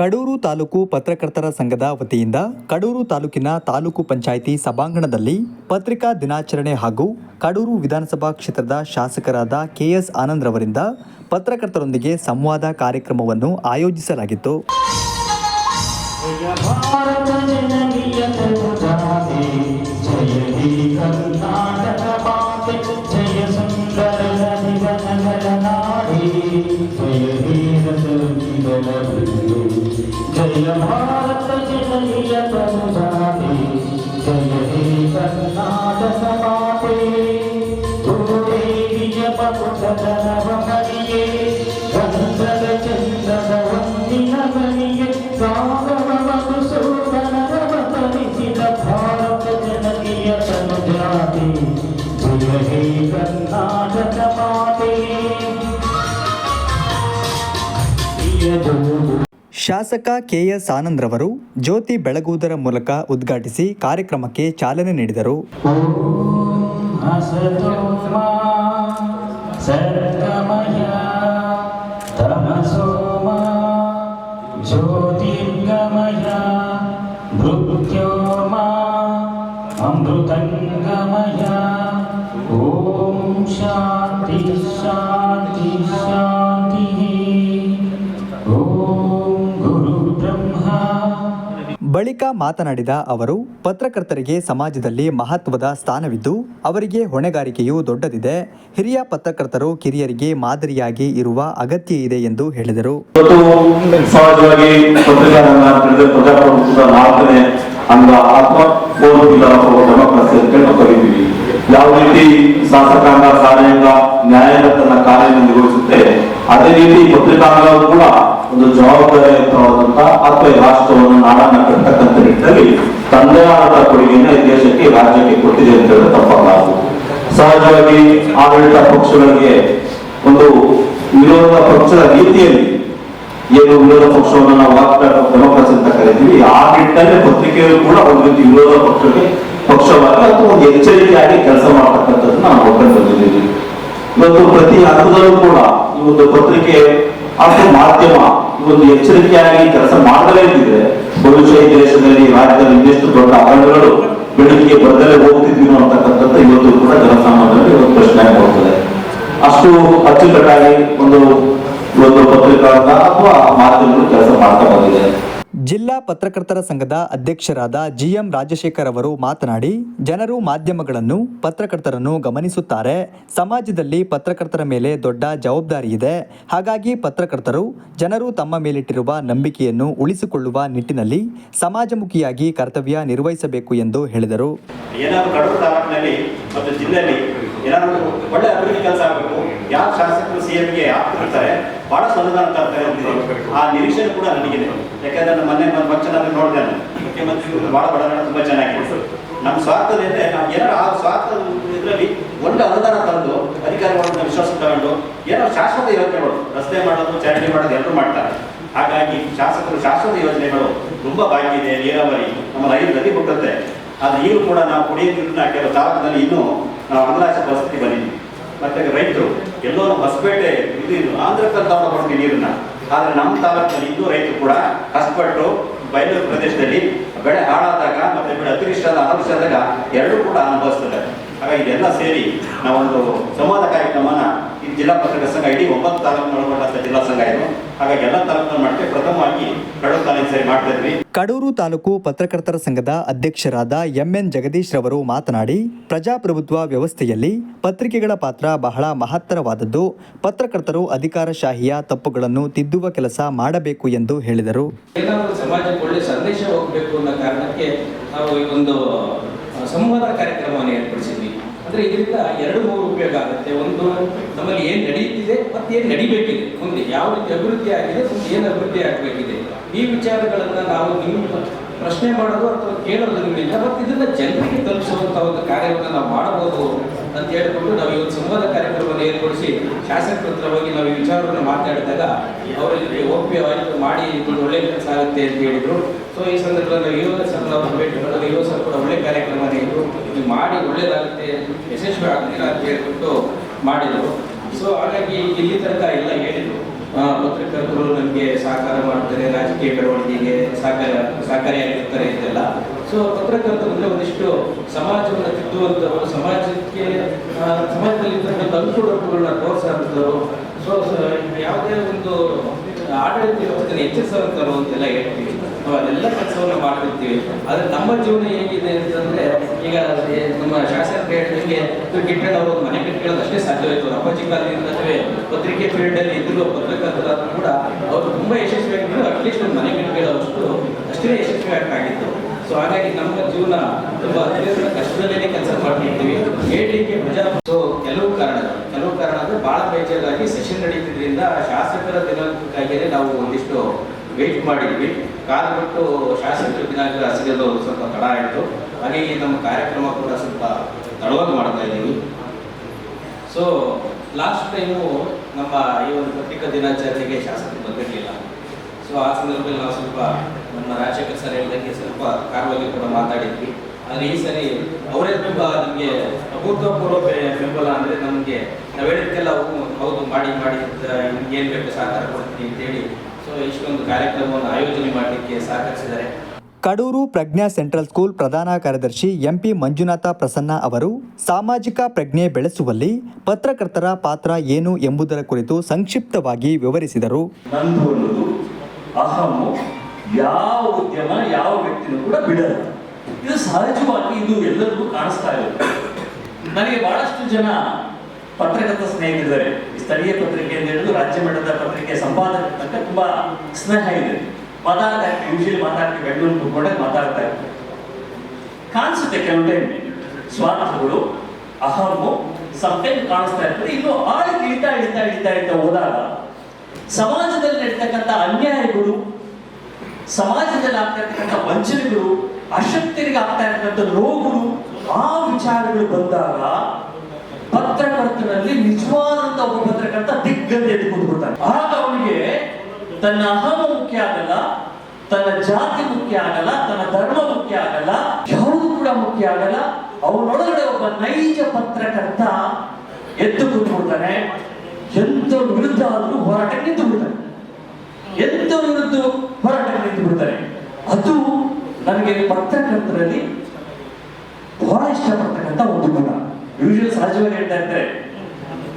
ಕಡೂರು ತಾಲೂಕು ಪತ್ರಕರ್ತರ ಸಂಘದ ವತಿಯಿಂದ ಕಡೂರು ತಾಲೂಕಿನ ತಾಲೂಕು ಪಂಚಾಯಿತಿ ಸಭಾಂಗಣದಲ್ಲಿ ಪತ್ರಿಕಾ ದಿನಾಚರಣೆ ಹಾಗೂ ಕಡೂರು ವಿಧಾನಸಭಾ ಕ್ಷೇತ್ರದ ಶಾಸಕರಾದ ಕೆಎಸ್ ಆನಂದ್ರವರಿಂದ ಪತ್ರಕರ್ತರೊಂದಿಗೆ ಸಂವಾದ ಕಾರ್ಯಕ್ರಮವನ್ನು ಆಯೋಜಿಸಲಾಗಿತ್ತು. ಜಯ ಭಾರತ ಜನನಿಯ ಜಾತಿ ಜಯ ಹೇ ಕರ್ನಾಟಕ ಮಾತೆ ಜಯ ಸುಂದರ ನದಿವನಗಳ ನಾಡಿ ಜಯ ಶಾಸಕ ಕೆಎಸ್ ಆನಂದ್ರವರು ಜ್ಯೋತಿ ಬೆಳಗುವುದರ ಮೂಲಕ ಉದ್ಘಾಟಿಸಿ ಕಾರ್ಯಕ್ರಮಕ್ಕೆ ಚಾಲನೆ ನೀಡಿದರು. ಬಳಿಕ ಮಾತನಾಡಿದ ಅವರು, ಪತ್ರಕರ್ತರಿಗೆ ಸಮಾಜದಲ್ಲಿ ಮಹತ್ವದ ಸ್ಥಾನವಿದ್ದು, ಅವರಿಗೆ ಹೊಣೆಗಾರಿಕೆಯು ದೊಡ್ಡದಿದೆ. ಹಿರಿಯ ಪತ್ರಕರ್ತರು ಕಿರಿಯರಿಗೆ ಮಾದರಿಯಾಗಿ ಇರುವ ಅಗತ್ಯ ಇದೆ ಎಂದು ಹೇಳಿದರು. ಯಾವ ರೀತಿ ಶಾಸಕಾಂಗ ತನ್ನ ನಿರ್ವಹಿಸುತ್ತೆ, ಅದೇ ರೀತಿ ಪತ್ರಿಕಾಂಗವು ಕೂಡ ಒಂದು ಜವಾಬ್ದಾರಿಯುತವಾದಂತಹ ಅಥವಾ ರಾಷ್ಟ್ರವನ್ನು ನಾಡನ್ನ ಕಟ್ಟತಕ್ಕಂಥ ನಿಟ್ಟಿನಲ್ಲಿ ತಂದೆ ಆದ ಕೊಡುಗೆಯನ್ನ ಈ ದೇಶಕ್ಕೆ ರಾಜ್ಯಕ್ಕೆ ಕೊಟ್ಟಿದೆ ಅಂತ ಹೇಳಿದ್ರೆ ತಪ್ಪಾಗಲಾರದು ಸಹಜವಾಗಿ ಆಡಳಿತ ಪಕ್ಷಗಳಿಗೆ ಒಂದು ವಿರೋಧ ಪಕ್ಷದ ರೀತಿಯಲ್ಲಿ ಏನು ವಿರೋಧ ಪಕ್ಷವನ್ನು ನಾವು ವಾಕ್ಟಾಟ್ ಡೆಮೋಕ್ರಸಿ ಅಂತ ಕರಿತೀವಿ, ಆ ನಿಟ್ಟಿನಲ್ಲಿ ಪತ್ರಿಕೆಯಲ್ಲಿ ಕೂಡ ಒಂದು ರೀತಿ ವಿರೋಧ ಪಕ್ಷಕ್ಕೆ ಪಕ್ಷವಾಗಿ ಅಥವಾ ಒಂದು ಎಚ್ಚರಿಕೆಯಾಗಿ ಕೆಲಸ ಮಾಡ್ತಕ್ಕಂಥದ್ದು ನಾವು ನೋಡ್ಕೊಂಡು ಇವತ್ತು ಪ್ರತಿ ಹಂತದಲ್ಲೂ ಕೂಡ ಈ ಒಂದು ಪತ್ರಿಕೆ ಅಥವಾ ಮಾಧ್ಯಮ ಒಂದು ಎಚ್ಚರಿಕೆಯಾಗಿ ಕೆಲಸ ಮಾಡಲೇ ಇದ್ದಿದ್ರೆ ಬಹುಶಃ ದೇಶದಲ್ಲಿ ರಾಜ್ಯದಲ್ಲಿ ಇನ್ನೆಷ್ಟು ದೊಡ್ಡ ಅರಣ್ಯಗಳು ಬೆಳಿಗ್ಗೆ ಬರದಲ್ಲೇ ಹೋಗ್ತಿದ್ವಿ ಅಂತಕ್ಕಂಥದ್ದು ಇವತ್ತು ಕೂಡ ಜನಸಾಮಾನ್ಯರಿಗೆ ಒಂದು ಪ್ರಶ್ನೆ ಆಗ್ಬಿಡ್ತದೆ. ಅಷ್ಟು ಅಚ್ಚುಕಟ್ಟಾಗಿ ಒಂದು ಒಂದು ಪತ್ರಿಕಾ ಅಥವಾ ಮಾಧ್ಯಮಗಳು ಕೆಲಸ ಮಾಡ್ತಾ ಬಂದಿದೆ. ಜಿಲ್ಲಾ ಪತ್ರಕರ್ತರ ಸಂಘದ ಅಧ್ಯಕ್ಷರಾದ ಜಿಎಂ ರಾಜಶೇಖರ್ ಅವರು ಮಾತನಾಡಿ, ಜನರು ಮಾಧ್ಯಮಗಳನ್ನು, ಪತ್ರಕರ್ತರನ್ನು ಗಮನಿಸುತ್ತಾರೆ. ಸಮಾಜದಲ್ಲಿ ಪತ್ರಕರ್ತರ ಮೇಲೆ ದೊಡ್ಡ ಜವಾಬ್ದಾರಿ ಇದೆ. ಹಾಗಾಗಿ ಪತ್ರಕರ್ತರು, ಜನರು ತಮ್ಮ ಮೇಲಿಟ್ಟಿರುವ ನಂಬಿಕೆಯನ್ನು ಉಳಿಸಿಕೊಳ್ಳುವ ನಿಟ್ಟಿನಲ್ಲಿ ಸಮಾಜಮುಖಿಯಾಗಿ ಕರ್ತವ್ಯ ನಿರ್ವಹಿಸಬೇಕು ಎಂದು ಹೇಳಿದರು. ಏನಾದ್ರು ಒಳ್ಳೆ ಅಭಿವೃದ್ಧಿ ಕೆಲಸ ಆಗಬೇಕು. ಯಾವ ಶಾಸಕರು, ಸಿ ಎಂಗೆ ಆಗ್ತಿರ್ತಾರೆ ಬಹಳ ಅನುದಾನ ತರ್ತಾರೆ ಆ ನಿರೀಕ್ಷೆ ಕೂಡ ನನಗಿದೆ. ಯಾಕಂದ್ರೆ ನಮ್ಮ ಮನೆ ಫಂಕ್ಷನ್ ನಾನು ನೋಡಿದೆ ನಾನು. ಮುಖ್ಯಮಂತ್ರಿಗಳು ಬಹಳ ಬಡ ತುಂಬಾ ಚೆನ್ನಾಗಿದೆ ನಮ್ಮ ಸ್ವಾರ್ಥದಿಂದ ನಾವು ಏನಾರು ಆ ಸ್ವಾರ್ಥ ಇದರಲ್ಲಿ ಒಳ್ಳೆ ಅನುದಾನ ತಂದು ಅಧಿಕಾರಿಗಳನ್ನ ವಿಶ್ವಾಸ ತಗೊಂಡು ಏನೋ ಶಾಶ್ವತ ಯೋಜನೆಗಳು, ರಸ್ತೆ ಮಾಡೋದು ಚಾರಿಟಿ ಮಾಡೋದು ಎಲ್ಲರೂ ಮಾಡ್ತಾರೆ. ಹಾಗಾಗಿ ಶಾಸಕರು ಶಾಶ್ವತ ಯೋಜನೆಗಳು ತುಂಬಾ ಬಾಕಿ ಇದೆ, ನೀರಾವರಿ, ನಮ್ಮ ರೈಲು ನದಿ ಹುಟ್ಟುತ್ತೆ ಆದ್ರೆ ಈಗಲೂ ಕೂಡ ನಾವು ಕುಡಿಯೋ ನೀರನ್ನ ಕೆಲವು ತಾಲೂಕಿನಲ್ಲಿ ಇನ್ನೂ ನಾವು ಅಂಗಲಾಚ ಪರಿಸ್ಥಿತಿ ಬಂದಿದ್ವಿ. ಮತ್ತೆ ರೈತರು ಎಲ್ಲೋ ಹೊಸಪೇಟೆ, ಇದು ಇದು ಆಂಧ್ರಕ್ಕೆ ತಗೊಂಡು ಕೊಡ್ತೀವಿ ನೀರನ್ನ. ಆದ್ರೆ ನಮ್ಮ ತಾಲೂಕಿನಲ್ಲಿ ಇನ್ನೂ ರೈತರು ಕೂಡ ಕಷ್ಟಪಟ್ಟು ಬಯಲೂರು ಪ್ರದೇಶದಲ್ಲಿ ಬೆಳೆ ಹಾಳಾದಾಗ ಮತ್ತೆ ಬೆಳೆ ಅತಿವೃಷ್ಟಿ ಅನಾವೃಷ್ಟಾದಾಗ ಎರಡೂ ಕೂಡ ಅನುಭವಿಸ್ತದೆ ಹಾಗಾಗಿ ಇದೆಲ್ಲ ಸೇರಿ ನಾವೊಂದು ಸಂವಾದ ಕಾರ್ಯಕ್ರಮನ ಈ ಜಿಲ್ಲಾ ಪತ್ರಿಕಾ ಸಂಘ ಇಡೀ ಒಂಬತ್ತು ತಾಲೂಕು ಒಳಗೊಂಡಂತ ಜಿಲ್ಲಾ ಹಾಗಾಗಿ ಎಲ್ಲ ಮಾಡ್ತೀವಿ ಪ್ರಥಮವಾಗಿ ಕಡೂರು ತಾಲೂಕು ಸೇರಿ ಮಾಡ್ತಾ ಇದ್ವಿ. ಕಡೂರು ತಾಲೂಕು ಪತ್ರಕರ್ತರ ಸಂಘದ ಅಧ್ಯಕ್ಷರಾದ ಎಂಎನ್ ಜಗದೀಶ್ ರವರು ಮಾತನಾಡಿ ಪ್ರಜಾಪ್ರಭುತ್ವ ವ್ಯವಸ್ಥೆಯಲ್ಲಿ ಪತ್ರಿಕೆಗಳ ಪಾತ್ರ ಬಹಳ ಮಹತ್ತರವಾದದ್ದು. ಪತ್ರಕರ್ತರು ಅಧಿಕಾರಶಾಹಿಯ ತಪ್ಪುಗಳನ್ನು ತಿದ್ದುವ ಕೆಲಸ ಮಾಡಬೇಕು ಎಂದು ಹೇಳಿದರು. ಸಮಾಜಕ್ಕೆ ಒಳ್ಳೆ ಸಂದೇಶ ಹೋಗಬೇಕು ಅನ್ನೋ ಕಾರಣಕ್ಕೆ ನಾವು ಈ ಒಂದು ಸಂವಾದ ಕಾರ್ಯಕ್ರಮವನ್ನು ಅಂದ್ರೆ ಇದರಿಂದ ಎರಡು ಮೂರು ಉಪಯೋಗ ಆಗುತ್ತೆ. ಒಂದು ನಮ್ಮಲ್ಲಿ ಏನ್ ನಡೆಯುತ್ತಿದೆ ಮತ್ತೆ ಏನ್ ನಡಿಬೇಕಿದೆ? ಮುಂದೆ ಯಾವ ರೀತಿ ಅಭಿವೃದ್ಧಿ ಆಗಿದೆ, ಮುಂದೆ ಏನು ಅಭಿವೃದ್ಧಿ ಆಗಬೇಕಿದೆ? ಈ ವಿಚಾರಗಳನ್ನ ನಾವು ನಿಮ್ಮ ಪ್ರಶ್ನೆ ಮಾಡೋದು ಅಥವಾ ಕೇಳೋದು ನಿಮ್ಮಿಂದ, ಮತ್ತು ಇದನ್ನ ಜನರಿಗೆ ತಲುಪಿಸುವಂತ ಒಂದು ಕಾರ್ಯವನ್ನು ನಾವು ಮಾಡಬಹುದು. ಅಂತ ಹೇಳಿಕೊಂಡು ನಾವು ಇವತ್ತು ಸಂವಾದ ಕಾರ್ಯಕ್ರಮವನ್ನು ಏರ್ಪಡಿಸಿ ಶಾಸಕರ ಹತ್ರ ಹೋಗಿ ನಾವು ಈ ವಿಚಾರವನ್ನು ಮಾತಾಡಿದಾಗ ಅವರು ಇದಕ್ಕೆ ಒಪ್ಪಿಗೆ ಮಾಡಿ ಒಂದು ಒಳ್ಳೆ ಕೆಲಸ ಆಗುತ್ತೆ ಅಂತ ಹೇಳಿದ್ರು. ಸೊ ಈ ಸಂದರ್ಭದಲ್ಲಿ ಯುವ ಸರ್ ಅವರು ಭೇಟಿ ಮಾಡಿದಾಗ ಯುವ ಸರ್ ಕೂಡ ಒಳ್ಳೆ ಕಾರ್ಯಕ್ರಮ ಇದ್ರು ಇದು ಮಾಡಿ ಒಳ್ಳೇದಾಗುತ್ತೆ ಯಶಸ್ವಿ ಆಗ್ತೀರಾ ಅಂತ ಹೇಳ್ಬಿಟ್ಟು ಮಾಡಿದ್ರು. ಸೊ ಹಾಗಾಗಿ ಇಲ್ಲಿ ತನಕ ಎಲ್ಲ ಹೇಳಿದರು. ಪತ್ರಕರ್ತರು ನಮಗೆ ಸಹಕಾರ ಮಾಡ್ತಾರೆ, ರಾಜಕೀಯ ಬೆಳವಣಿಗೆಗೆ ಸಹಕಾರ, ಸಹಕಾರಿಯಾಗಿರ್ತಾರೆ ಇದೆಲ್ಲ ಸೊ ಪತ್ರಕರ್ತರು ಅಂದರೆ ಒಂದಿಷ್ಟು ಸಮಾಜವನ್ನು ತಿದ್ದುವಂಥವರು ಸಮಾಜಕ್ಕೆ ಆ, ಅನುಕೂಲಗಳನ್ನ ತೋರಿಸುವಂಥವ್ರು ಸೊ ಯಾವುದೇ ಒಂದು ಆಡಳಿತ ವ್ಯವಸ್ಥೆಯನ್ನು ಎಚ್ಚರಿಸುವಂಥವ್ರು ಅಂತೆಲ್ಲ ಹೇಳ್ತೀವಿ. ನಾವು ಅದೆಲ್ಲ ಕೆಲಸವನ್ನು ಮಾಡ್ತಿರ್ತೀವಿ. ಆದರೆ ನಮ್ಮ ಜೀವನ ಹೇಗಿದೆ ಅಂತಂದ್ರೆ ಈಗ ನಮ್ಮ ಶಾಸಕರು ಹೇಳಿದಂಗೆ ಕಿಟ್ಟಣ್ಣ ಅವರು ಒಂದು ಮನೆ ಕಟ್ಕೊಳ್ಳೋದು ಅಷ್ಟೇ ಸಾಧ್ಯವಾಯಿತು. ಅಪ್ಪಾಜಿ ಕಾಲದಿಂದಲೇ ಪತ್ರಿಕೆ ಫೀಲ್ಡ್ ಅಲ್ಲಿ ಪತ್ರಕರ್ತರಾದ್ರು ಕೂಡ ಅವರು ತುಂಬಾ ಯಶಸ್ವಿಯಾಗಿದ್ರು. ಅಟ್ಲೀಸ್ಟ್ ಒಂದು ಮನೆ ಕಟ್ಕೊಳ್ಳೋಷ್ಟು ಅಷ್ಟೇ ಯಶಸ್ವಿಯಾಗಿತ್ತು ಸೊ ಹಾಗಾಗಿ ನಮ್ಮ ಜೀವನ ತುಂಬಾ ಅತ್ಯಂತ ಕಷ್ಟದಲ್ಲೇ ಕೆಲಸ ಮಾಡ್ತಿರ್ತೀವಿ. ಹೇಳಲಿಕ್ಕೆ ಪ್ರಜಾ ಸೊ ಕೆಲವು ಕಾರಣ. ಕೆಲವು ಕಾರಣ ಅಂದ್ರೆ ಬಹಳ ಬೇಜಾರಾಗಿ ಸೆಷನ್ ನಡೀತಿದ್ರಿಂದ ಶಾಸಕರ ದಿನಾಂಕಕ್ಕಾಗಿಯೇ ನಾವು ಒಂದಿಷ್ಟು ವೇಟ್ ಮಾಡಿದ್ವಿ. ಕಾಲ ಬಿಟ್ಟು ಶಾಸಕರ ದಿನಾಂಕ ಸಿಗಲು ಸ್ವಲ್ಪ ತಡ ಆಯಿತು. ಹಾಗಾಗಿ ನಮ್ಮ ಕಾರ್ಯಕ್ರಮ ಕೂಡ ಸ್ವಲ್ಪ ತಡವಾಗಿ ಮಾಡ್ತಾ ಇದ್ದೀವಿ. ಸೊ ಲಾಸ್ಟ್ ಟೈಮು ನಮ್ಮ ಈ ಒಂದು ಪತ್ರಿಕಾ ದಿನಾಚರಣೆಗೆ ಶಾಸಕರು ಬಂದಿರಲಿಲ್ಲ. ಸೊ ಆ ಸಂದರ್ಭದಲ್ಲಿ ನಾವು ಸ್ವಲ್ಪ ನಮ್ಮ ರಾಜಶೇಖರ್ ಸರ್ ಹೇಳಿದಂಗೆ ಸ್ವಲ್ಪ ಕಾರವಾಗಿ ಕೂಡ ಮಾತಾಡಿದ್ವಿ. ಆದರೆ ಈ ಸರಿ ಅವರೇ ತುಂಬ ನಮಗೆ ಅಭೂತಪೂರ್ವ ಬೆಂಬಲ ಅಂದರೆ ನಮಗೆ ನಾವು ಹೇಳಿದ್ದಕ್ಕೆಲ್ಲ ಹೌದು ಮಾಡಿ ಮಾಡಿ ಏನು ಬೇಕು ಸಹಕಾರ ಕೊಡ್ತೀನಿ ಅಂತೇಳಿ. ಸೊ ಇಷ್ಟೊಂದು ಕಾರ್ಯಕ್ರಮವನ್ನು ಆಯೋಜನೆ ಮಾಡಲಿಕ್ಕೆ ಸಹಕರಿಸಿದ್ದಾರೆ. ಕಡೂರು ಪ್ರಜ್ಞಾ ಸೆಂಟ್ರಲ್ ಸ್ಕೂಲ್ ಪ್ರಧಾನ ಕಾರ್ಯದರ್ಶಿ ಎಂಪಿ ಮಂಜುನಾಥ ಪ್ರಸನ್ನ ಅವರು ಸಾಮಾಜಿಕ ಪ್ರಜ್ಞೆ ಬೆಳೆಸುವಲ್ಲಿ ಪತ್ರಕರ್ತರ ಪಾತ್ರ ಏನು ಎಂಬುದರ ಕುರಿತು ಸಂಕ್ಷಿಪ್ತವಾಗಿ ವಿವರಿಸಿದರು. ಯಾವ ಉದ್ಯಮ, ಯಾವ ವ್ಯಕ್ತಿನೂ ಕೂಡ ಬಿಡಲ್ಲ. ಇದು ಸಹಜವಾಗಿ ಇದು ಎಲ್ಲರಿಗೂ ಕಾಣಿಸ್ತಾ ಇದೆ. ನನಗೆ ಬಹಳಷ್ಟು ಜನ ಪತ್ರಕರ್ತ ಸ್ನೇಹಿತರಿದ್ದಾರೆ. ಸ್ಥಳೀಯ ಪತ್ರಿಕೆ ಅಂತ ಹೇಳಿದ್ರು, ರಾಜ್ಯ ಮಟ್ಟದ ಪತ್ರಿಕೆ ಸಂಪಾದಕ ತನಕ ತುಂಬಾ ಸ್ನೇಹ ಇದೆ. ಮಾತಾಡ್ತಾ ಇರ್ತೀವಿ ಯೂಶಲಿ ಮಾತಾಡ್ತೀವಿ, ಬೆಂಗಳೂರು ಕೂತ್ಕೊಂಡೆ ಮಾತಾಡ್ತಾ ಇರ್ತೀವಿ ಕಾಣಿಸುತ್ತೆ ಕೆಲವು ಟೈಮ್ ಸ್ವಾರ್ಥಗಳು ಅಹಮು ಸಮ್ಟೈಮ್ ಕಾಣಿಸ್ತಾ ಇರ್ತದೆ. ಇನ್ನು ಆಳಕ್ಕೆ ಇಳಿತಾ ಇಳಿತಾ ಇಳಿತಾ ಇಳಿತಾ ಹೋದಾಗ, ಸಮಾಜದಲ್ಲಿ ನಡೀತಕ್ಕಂಥ ಅನ್ಯಾಯಗಳು ಸಮಾಜದಲ್ಲಿ ಆಗ್ತಾ ಇರ್ತಕ್ಕಂಥ ವಂಚನೆಗಳು ಅಶಕ್ತಿಗೆ ಆಗ್ತಾ ಇರ್ತಕ್ಕಂಥ ರೋಗಗಳು, ಆ ವಿಚಾರಗಳು ಬಂದಾಗ ಪತ್ರಕರ್ತನಲ್ಲಿ ನಿಜವಾದಂತ ಒಬ್ಬ ಪತ್ರಕರ್ತ ದಿಗ್ಗಜ ಎದ್ದು ಕೂತ್ಬಿಡ್ತಾನೆ ಆಗ ಅವನಿಗೆ ತನ್ನ ಅಹಮ ಮುಖ್ಯ ಆಗಲ್ಲ, ತನ್ನ ಜಾತಿ ಮುಖ್ಯ ಆಗಲ್ಲ, ತನ್ನ ಧರ್ಮ ಮುಖ್ಯ ಆಗಲ್ಲ, ಯಾವುದು ಕೂಡ ಮುಖ್ಯ ಆಗಲ್ಲ. ಅವನೊಳಗಡೆ ಒಬ್ಬ ನೈಜ ಪತ್ರಕರ್ತ ಎದ್ದು ಕೂತ್ಕೊಳ್ತಾನೆ ಎಂತ ವಿರುದ್ಧ ಆದರೂ ಹೋರಾಟಕ್ಕೆ ನಿಂತು ಬಿಡ್ತಾನೆ. ಎಂತ ವಿರುದ್ಧ ಹೋರಾಟಕ್ಕೆ ನಿಂತು ಬಿಡ್ತಾನೆ ಅದು ನನಗೆ ಪತ್ರಕರ್ತರಲ್ಲಿ ಬಹಳ ಇಷ್ಟಪಡ್ತಕ್ಕಂಥ ಒಂದು ಗುಣ. ಯೂಶುವಲ್ ಸಹಜವಾಗಿ ಹೇಳ್ತಾ ಇರ್ತಾರೆ.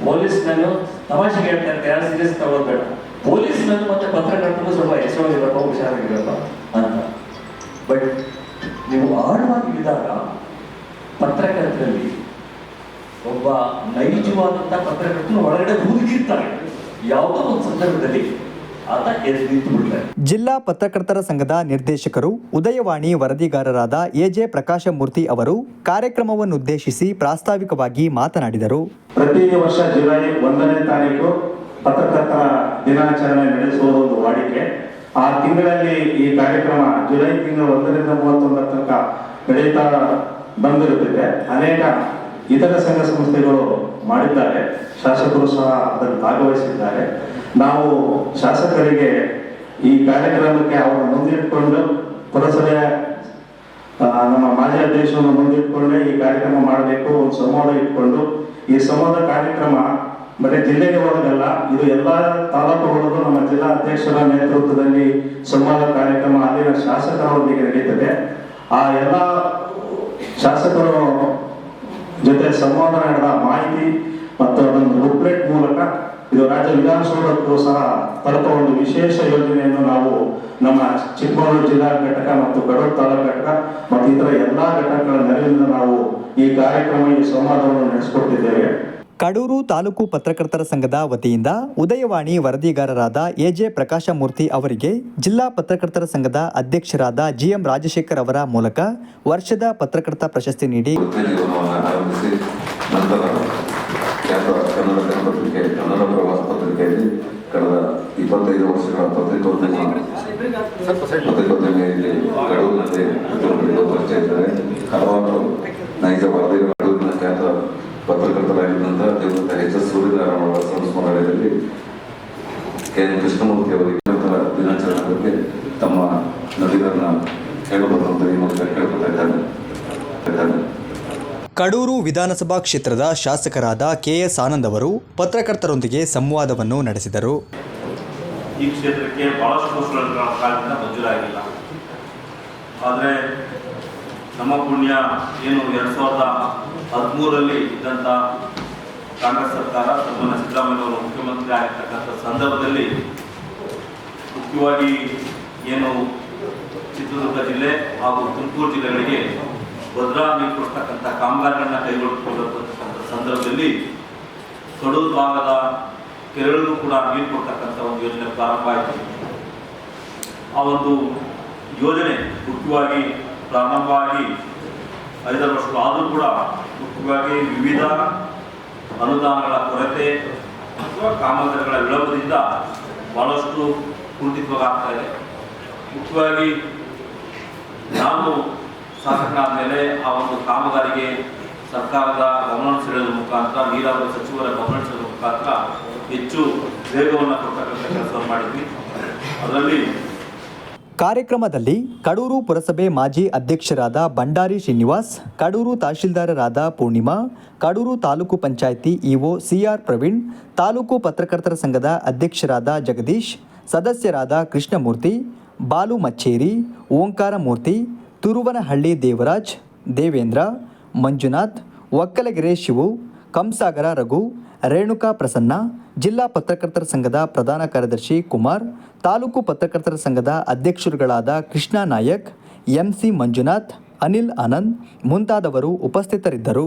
ಪೊಲೀಸ್ ನಾನು ತಮಾಷೆಗೆ ಹೇಳ್ತಾ ಇರ್ತಾರೆ. ಯಾರು ಸೀರಿಯಸ್ ತಗೊಳ್ಬೇಡ. ಪೊಲೀಸ್ ನಾನು ಮತ್ತೆ ಪತ್ರಕರ್ತರು ಸ್ವಲ್ಪ ಹೆಸರಾಗಿರಪ್ಪ ಹುಷಾರಾಗಿರಪ್ಪ ಅಂತ. ಬಟ್ ನೀವು ಆಳವಾಗಿ ಇಳಿದಾಗ ಪತ್ರಕರ್ತರಲ್ಲಿ ಒಬ್ಬ ನೈಜವಾದಂತ ಪತ್ರಕರ್ತರು ಒಳಗಡೆ ಹುದುಗಿರ್ತಾರೆ ಯಾವುದೋ ಒಂದು ಸಂದರ್ಭದಲ್ಲಿ ಜಿಲ್ಲಾ ಪತ್ರಕರ್ತರ ಸಂಘದ ನಿರ್ದೇಶಕರು ಉದಯವಾಣಿ ವರದಿಗಾರರಾದ ಎಜೆ ಪ್ರಕಾಶಮೂರ್ತಿ ಅವರು ಕಾರ್ಯಕ್ರಮವನ್ನುದ್ದೇಶಿಸಿ ಪ್ರಾಸ್ತಾವಿಕವಾಗಿ ಮಾತನಾಡಿದರು. ಪ್ರತಿ ವರ್ಷ ಜುಲೈ ಒಂದನೇ ತಾರೀಕು ಪತ್ರಕರ್ತರ ದಿನಾಚರಣೆ ನಡೆಸುವ ಒಂದು ವಾಡಿಕೆ. ಆ ತಿಂಗಳಲ್ಲಿ ಈ ಕಾರ್ಯಕ್ರಮ ಜುಲೈ ತಿಂಗಳ ಒಂದರಿಂದ ಮೂವತ್ತೊಂದರ ತನಕ ನಡೆಯುತ್ತಾ ಬಂದಿರುತ್ತದೆ. ಅನೇಕ ಇತರ ಸಂಘ ಸಂಸ್ಥೆಗಳು ಮಾಡಿದ್ದಾರೆ. ಶಾಸಕರು ಸಹ ಅದನ್ನು ಭಾಗವಹಿಸಿದ್ದಾರೆ. ನಾವು ಶಾಸಕರಿಗೆ ಈ ಕಾರ್ಯಕ್ರಮಕ್ಕೆ ಅವರು ಮುಂದಿಟ್ಕೊಂಡು ಪುರಸಭೆ ನಮ್ಮ ಮಾಜಿ ಅಧ್ಯಕ್ಷರನ್ನು ಮುಂದಿಟ್ಕೊಂಡೇ ಈ ಕಾರ್ಯಕ್ರಮ ಮಾಡಬೇಕು ಒಂದು ಸಂವಾದ ಇಟ್ಕೊಂಡು. ಈ ಸಂವಾದ ಕಾರ್ಯಕ್ರಮ ಬರೀ ಜಿಲ್ಲೆಗೆ ಹೋಗೋದಲ್ಲ, ಇದು ಎಲ್ಲ ತಾಲೂಕುಗಳಲ್ಲೂ ನಮ್ಮ ಜಿಲ್ಲಾ ಅಧ್ಯಕ್ಷರ ನೇತೃತ್ವದಲ್ಲಿ ಸಂವಾದ ಕಾರ್ಯಕ್ರಮ ಅಲ್ಲಿನ ಶಾಸಕರೊಂದಿಗೆ ನಡೀತದೆ. ಆ ಎಲ್ಲ ಶಾಸಕರು ಜೊತೆ ಸಂವಾದ ನಡೆದ ಮಾಹಿತಿ ಮತ್ತು ಅದೊಂದು ಬುಕ್ಲೆಟ್ ಮೂಲಕ ಇದು ರಾಜ್ಯ ವಿಧಾನಸೌಧಕ್ಕೂ ಸಹ ತಲುಪ ಒಂದು ವಿಶೇಷ ಯೋಜನೆಯನ್ನು ನಾವು ನಮ್ಮ ಚಿಕ್ಕಮಗಳೂರು ಜಿಲ್ಲಾ ಘಟಕ ಮತ್ತು ಕಡೂರು ತಾಲೂಕು ಘಟಕ ಮತ್ತು ಇತರ ಎಲ್ಲಾ ಘಟಕಗಳ ನೆರವಿನಿಂದ ನಾವು ಈ ಕಾರ್ಯಕ್ರಮ ಈ ಸಂವಾದವನ್ನು ನಡೆಸಿಕೊಟ್ಟಿದ್ದೇವೆ. ಕಡೂರು ತಾಲೂಕು ಪತ್ರಕರ್ತರ ಸಂಘದ ವತಿಯಿಂದ ಉದಯವಾಣಿ ವರದಿಗಾರರಾದ ಎಜೆ ಪ್ರಕಾಶಮೂರ್ತಿ ಅವರಿಗೆ ಜಿಲ್ಲಾ ಪತ್ರಕರ್ತರ ಸಂಘದ ಅಧ್ಯಕ್ಷರಾದ ಜಿಎಂ ರಾಜಶೇಖರ್ ಅವರ ಮೂಲಕ ವರ್ಷದ ಪತ್ರಕರ್ತ ಪ್ರಶಸ್ತಿ ನೀಡಿ ನಂತರ ಅವರ ತಮ್ಮ ಕಡೂರು ವಿಧಾನಸಭಾ ಕ್ಷೇತ್ರದ ಶಾಸಕರಾದ ಕೆಎಸ್ ಆನಂದ್ ಅವರು ಪತ್ರಕರ್ತರೊಂದಿಗೆ ಸಂವಾದವನ್ನು ನಡೆಸಿದರು ಈ ಕ್ಷೇತ್ರಕ್ಕೆ ಬಹಳಷ್ಟು ಪೋಸ್ಟ್ಗಳ ಕಾಲದಿಂದ ಮಂಜೂರಾಗಿಲ್ಲ. ಆದರೆ ನಮ್ಮ ಪುಣ್ಯ ಏನು ಎರಡು ಸಾವಿರದ ಹದಿಮೂರರಲ್ಲಿ ಇದ್ದಂಥ ಕಾಂಗ್ರೆಸ್ ಸರ್ಕಾರ ಸನ್ಮಾನ್ಯ ಸಿದ್ದರಾಮಯ್ಯವರು ಮುಖ್ಯಮಂತ್ರಿ ಆಗಿರ್ತಕ್ಕಂಥ ಸಂದರ್ಭದಲ್ಲಿ ಮುಖ್ಯವಾಗಿ ಏನು ಚಿತ್ರದುರ್ಗ ಜಿಲ್ಲೆ ಹಾಗೂ ತುಮಕೂರು ಜಿಲ್ಲೆಗಳಿಗೆ ಭದ್ರಾ ನೀರು ಕೊಡ್ತಕ್ಕಂಥ ಕಾಮಗಾರಿಗಳನ್ನ ಕೈಗೊಳ್ಳಿಕೊಳ್ಳತಕ್ಕಂಥ ಸಂದರ್ಭದಲ್ಲಿ ಕಡೂರು ಭಾಗದ ಕೆರೆಗಳಿಗೂ ಕೂಡ ನೀರು ಕೊಡ್ತಕ್ಕಂಥ ಒಂದು ಯೋಜನೆ ಪ್ರಾರಂಭ ಆಯಿತು. ಆ ಒಂದು ಯೋಜನೆ ಮುಖ್ಯವಾಗಿ ಪ್ರಾರಂಭವಾಗಿ ಐದಾರು ವರ್ಷಗಳು ಆದರೂ ಕೂಡ ಮುಖ್ಯವಾಗಿ ವಿವಿಧ ಅನುದಾನಗಳ ಕೊರತೆ ಅಥವಾ ಕಾಮಗಾರಿಗಳ ವಿಳಂಬದಿಂದ ಬಹಳಷ್ಟು ಕುಂಠಿತವಾಗ್ತಾ ಇದೆ. ಮುಖ್ಯವಾಗಿ ನಾನು ಶಾಸಕನಾದ ಮೇಲೆ ಆ ಒಂದು ಕಾಮಗಾರಿಗೆ ಸರ್ಕಾರದ ಗಮನ ಸೆಳೆಯುವ ಮುಖಾಂತರ, ನೀರಾವರಿ ಸಚಿವರ ಗಮನ ಸೆಳೆಯುವ ಮುಖಾಂತರ ಹೆಚ್ಚು ವೇಗವನ್ನು ಕೊಡ್ತಕ್ಕಂಥ ಕೆಲಸ ಮಾಡಿದ್ವಿ. ಅದರಲ್ಲಿ ಕಾರ್ಯಕ್ರಮದಲ್ಲಿ ಕಡೂರು ಪುರಸಭೆ ಮಾಜಿ ಅಧ್ಯಕ್ಷರಾದ ಬಂಡಾರಿ ಶ್ರೀನಿವಾಸ್, ಕಡೂರು ತಹಶೀಲ್ದಾರರಾದ ಪೂರ್ಣಿಮಾ, ಕಡೂರು ತಾಲೂಕು ಪಂಚಾಯಿತಿ ಇಒ ಸಿಆರ್ ಪ್ರವೀಣ್, ತಾಲೂಕು ಪತ್ರಕರ್ತರ ಸಂಘದ ಅಧ್ಯಕ್ಷರಾದ ಜಗದೀಶ್, ಸದಸ್ಯರಾದ ಕೃಷ್ಣಮೂರ್ತಿ, ಬಾಲು ಮಚ್ಚೇರಿ, ಓಂಕಾರ ಮೂರ್ತಿ, ತುರುವನಹಳ್ಳಿ ದೇವರಾಜ್, ದೇವೇಂದ್ರ, ಮಂಜುನಾಥ್, ಒಕ್ಕಲಗೆರೆ ಶಿವು, ಕಂಸಾಗರ ರಘು ರೇಣುಕಾ ಪ್ರಸನ್ನ, ಜಿಲ್ಲಾ ಪತ್ರಕರ್ತರ ಸಂಘದ ಪ್ರಧಾನ ಕಾರ್ಯದರ್ಶಿ ಕುಮಾರ್, ತಾಲೂಕು ಪತ್ರಕರ್ತರ ಸಂಘದ ಅಧ್ಯಕ್ಷರುಗಳಾದ ಕೃಷ್ಣ ನಾಯಕ್ ಎಂಸಿ ಮಂಜುನಾಥ್, ಅನಿಲ್ ಆನಂದ್ ಮುಂತಾದವರು ಉಪಸ್ಥಿತರಿದ್ದರು.